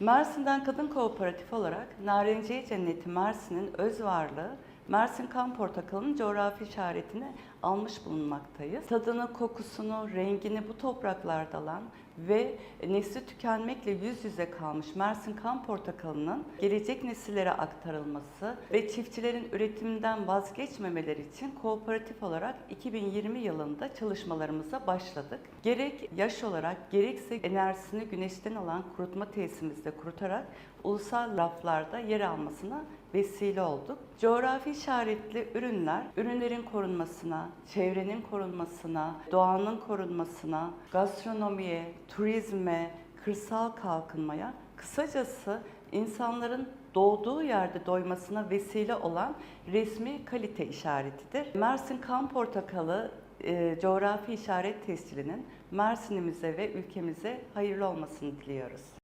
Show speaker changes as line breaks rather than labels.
Mersin'den Kadın Kooperatif olarak Narenciye Cenneti Mersin'in öz varlığı Mersin Kan Portakalı'nın coğrafi işaretini almış bulunmaktayız. Tadını, kokusunu, rengini bu topraklarda alan ve nesli tükenmekle yüz yüze kalmış Mersin Kan Portakalı'nın gelecek nesillere aktarılması ve çiftçilerin üretiminden vazgeçmemeleri için kooperatif olarak 2020 yılında çalışmalarımıza başladık. Gerek yaş olarak gerekse enerjisini güneşten alan kurutma tesisimizde kurutarak ulusal raflarda yer almasına vesile olduk. Coğrafi işaretli ürünler, ürünlerin korunmasına, çevrenin korunmasına, doğanın korunmasına, gastronomiye, turizme, kırsal kalkınmaya, kısacası insanların doğduğu yerde doymasına vesile olan resmi kalite işaretidir. Mersin Kan Portakalı e, coğrafi işaret tescilinin Mersin'imize ve ülkemize hayırlı olmasını diliyoruz.